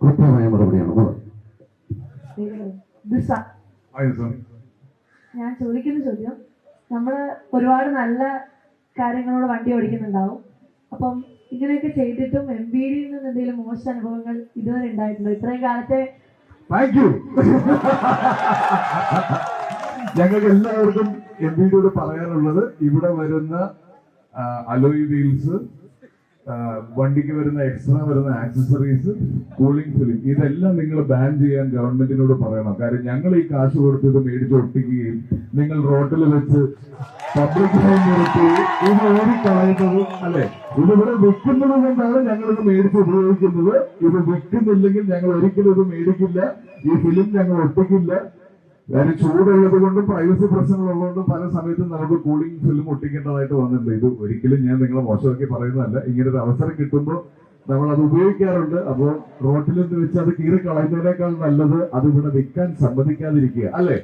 കൃത്യമായ മറുപടിയാണ്. ഞാൻ ചോദിക്കുന്ന ചോദ്യം നമ്മൾ ഒരുപാട് നല്ല കാര്യങ്ങളോട് വണ്ടി ഓടിക്കുന്നുണ്ടാവും. അപ്പം ഇങ്ങനെയൊക്കെ ചെയ്തിട്ടും എം ബി ഡിയിൽ നിന്ന് എന്തെങ്കിലും മോശം അനുഭവങ്ങൾ ഇതുവരെ ഉണ്ടായിട്ടുണ്ടോ? ഇത്രയും കാലത്തെ ഞങ്ങൾക്ക് എല്ലാവർക്കും എം ബി ഡിയോട് പറയാനുള്ളത് ഇവിടെ വരുന്ന അലോയ് വീൽസ് വണ്ടിക്ക് വരുന്ന എക്സ്ട്രാ വരുന്ന ആക്സസറീസ് കൂളിംഗ് ഫിലിം ഇതെല്ലാം നിങ്ങൾ ബാൻ ചെയ്യാൻ ഗവൺമെന്റിനോട് പറയണം. കാര്യം ഞങ്ങൾ ഈ കാശ് കൊടുത്ത് ഇത് മേടിച്ച് ഒട്ടിക്കുകയും നിങ്ങൾ റോട്ടിൽ വെച്ച് പബ്ലിക്കിനെ നിർത്തി ഇത് ഓടിക്കളയുന്നത് അല്ലെ? ഇതിവിടെ വിൽക്കുന്നത് കൊണ്ടാണ് ഞങ്ങൾ ഇത് മേടിച്ച് ഉപയോഗിക്കുന്നത്. ഇത് വിൽക്കുന്നില്ലെങ്കിൽ ഞങ്ങൾ ഒരിക്കലും ഇത് മേടിക്കില്ല. ഈ ഫിലിം ഞങ്ങൾ ഒട്ടിക്കില്ല. കാര്യം ചൂടുള്ളത് കൊണ്ടും പ്രൈവസി പ്രശ്നങ്ങളുള്ളതുകൊണ്ടും പല സമയത്തും നമുക്ക് കൂളിംഗ് ഫിലിം ഒട്ടിക്കേണ്ടതായിട്ട് വന്നിട്ടുണ്ട്. ഇത് ഒരിക്കലും ഞാൻ നിങ്ങളെ മോശമാക്കി പറയുന്നതല്ല. ഇങ്ങനെ ഒരു അവസരം കിട്ടുമ്പോൾ നമ്മൾ അത് ഉപയോഗിക്കാറുണ്ട്. അപ്പോൾ റോട്ടിൽ വെച്ച് അത് കീറി കളയുന്നതിനേക്കാൾ നല്ലത് അത് ഇവിടെ വിൽക്കാൻ സമ്മതിക്കാതിരിക്കുക. അല്ലേ?